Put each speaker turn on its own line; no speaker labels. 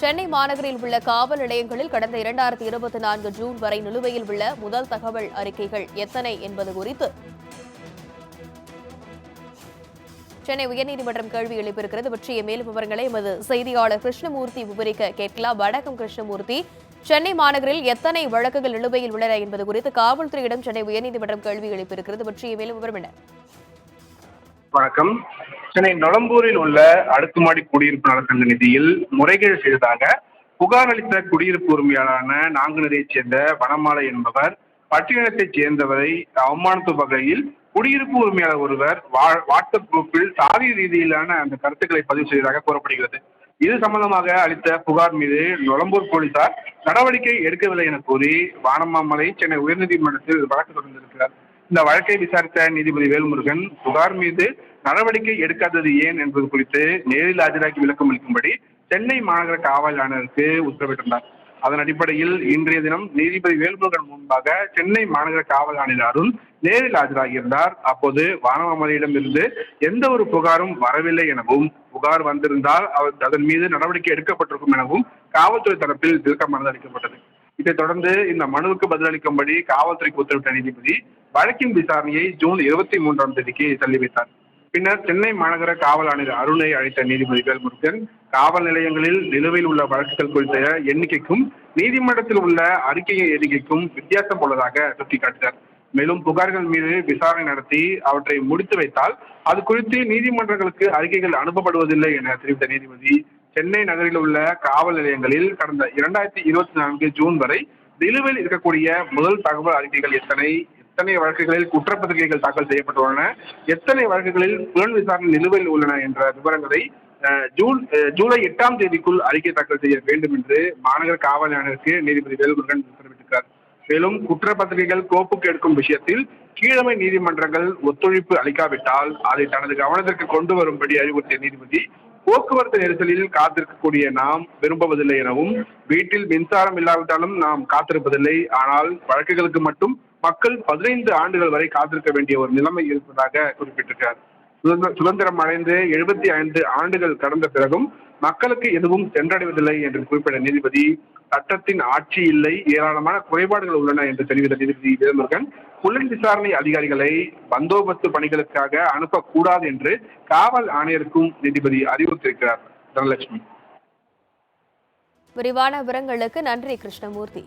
சென்னை மாநகரில் உள்ள காவல் நிலையங்களில் கடந்த இரண்டாயிரத்தி இருபத்தி நான்கு ஜூன் வரை நிலுவையில் உள்ள முதல் தகவல் அறிக்கைகள் எத்தனை என்பது குறித்து சென்னை உயர்நீதிமன்றம் கேள்வி எழுப்பியிருக்கிறது. பற்றிய மேலும் விவரங்களை எமது செய்தியாளர் கிருஷ்ணமூர்த்தி விவரிக்க கேட்கலாம். வணக்கம் கிருஷ்ணமூர்த்தி. சென்னை மாநகரில் எத்தனை வழக்குகள் நிலுவையில் உள்ளன என்பது குறித்து காவல்துறையிடம் சென்னை உயர்நீதிமன்றம் கேள்வி எழுப்பியிருக்கிறது. பற்றிய மேலும் விவரம் என்ன?
வணக்கம். சென்னை நுளம்பூரில் உள்ள அடுக்குமாடி குடியிருப்பு நலசங்க நிதியில் முறைகேடு செய்ததாக புகார் அளித்த குடியிருப்பு உரிமையாளரான நாங்குநரைச் சேர்ந்த வனமாலை என்பவர் பட்டியலத்தைச் சேர்ந்தவரை அவமானத்தும் வகையில் குடியிருப்பு உரிமையாளர் ஒருவர் வா- வாட்ஸ்அப் குரூப்பில் சாதி ரீதியிலான அந்த கருத்துக்களை பதிவு செய்ததாக கூறப்படுகிறது. இது சம்பந்தமாக அளித்த புகார் மீது நொலம்பூர் போலீசார் நடவடிக்கை எடுக்கவில்லை என கூறி வானமாமலை சென்னை உயர்நீதிமன்றத்தில் வழக்கு தொடர்ந்திருக்கிறார். இந்த வழக்கை விசாரித்த நீதிபதி வேல்முருகன் புகார் மீது நடவடிக்கை எடுக்காதது ஏன் என்பது குறித்து நேரில் ஆஜராகி விளக்கம் அளிக்கும்படி சென்னை மாநகர காவல் ஆணையருக்கு உத்தரவிட்டிருந்தார். அதன் அடிப்படையில் இன்றைய தினம் நீதிபதி வேல்முருகன் முன்பாக சென்னை மாநகர காவல் ஆணையர் அருண் நேரில் ஆஜராகியிருந்தார். அப்போது வானவமலையிடம் இருந்து எந்த ஒரு புகாரும் வரவில்லை எனவும் புகார் வந்திருந்தால் அவர் அதன் மீது நடவடிக்கை எடுக்கப்பட்டிருக்கும் எனவும் காவல்துறை தரப்பில் விளக்கமானது அளிக்கப்பட்டது. இதைத் தொடர்ந்து இந்த மனுவுக்கு பதிலளிக்கும்படி காவல்துறைக்கு உத்தரவிட்ட நீதிபதி வழக்கின் விசாரணையை ஜூன் இருபத்தி மூன்றாம் தேதிக்கு தள்ளி வைத்தார் பின்னர் சென்னை மாநகர காவல் ஆணையர் அருணை அழைத்த நீதிபதிகள் முருகன் காவல் நிலையங்களில் நிலுவையில் உள்ள வழக்குகள் குறித்த எண்ணிக்கைக்கும் நீதிமன்றத்தில் உள்ள அறிக்கையின் எண்ணிக்கைக்கும் வித்தியாசம் உள்ளதாக சுட்டிக்காட்டினார். மேலும் புகார்கள் மீது விசாரணை நடத்தி அவற்றை முடித்து வைத்தால் அது குறித்து நீதிமன்றங்களுக்கு அறிக்கைகள் அனுப்பப்படுவதில்லை என தெரிவித்த நீதிபதி சென்னை நகரில் உள்ள காவல் நிலையங்களில் கடந்த இரண்டாயிரத்தி இருபத்தி நான்கு ஜூன் வரை நிலுவையில் இருக்கக்கூடிய முதல் தகவல் அறிக்கைகள் எத்தனை எத்தனை வழக்குகளில் குற்றப்பத்திரிகைகள் தாக்கல் செய்யப்பட்டுள்ளன? எத்தனை வழக்குகளில் புலன் விசாரணை நிலுவையில் உள்ளன என்ற விவரங்களை ஜூன் ஜூலை எட்டாம் தேதிக்குள் அறிக்கை தாக்கல் செய்ய வேண்டும் என்று மாநகர காவல் ஆணையருக்கு நீதிபதி வேல்முருகன் உத்தரவிட்டிருக்கிறார். மேலும் குற்றப்பத்திரிகைகள் கோப்புக்கு எடுக்கும் விஷயத்தில் கீழமை நீதிமன்றங்கள் ஒத்துழைப்பு அளிக்காவிட்டால் அதை தனது கவனத்திற்கு கொண்டு வரும்படி அறிவுறுத்திய நீதிபதி போக்குவரத்து நெரிசலில் காத்திருக்கக்கூடிய நாம் விரும்புவதில்லை எனவும் வீட்டில் மின்சாரம் இல்லாவிட்டாலும் நாம் காத்திருப்பதில்லை. ஆனால் வழக்குகளுக்கு மட்டும் மக்கள் பதினைந்து ஆண்டுகள் வரை காத்திருக்க வேண்டிய ஒரு நிலைமை இருப்பதாக குறிப்பிட்டிருக்கிறார். சுதந்திர- சுதந்திரம் அடைந்து எழுபத்தி ஐந்து ஆண்டுகள் கடந்த பிறகும் மக்களுக்கு எதுவும் சென்றடைவதில்லை என்று குறிப்பிட்ட நீதிபதி சட்டத்தின் ஆட்சி இல்லை ஏராளமான குறைபாடுகள் உள்ளன என்று தெரிவித்த நீதிபதி வேல்முருகன் புலன் விசாரணை அதிகாரிகளை பந்தோபஸ்து பணிகளுக்காக அனுப்பக்கூடாது என்று காவல் ஆணையருக்கும் நீதிபதி அறிவுறுத்தியிருக்கிறார். தனலட்சுமி.
விரிவான விவரங்களுக்கு நன்றி கிருஷ்ணமூர்த்தி.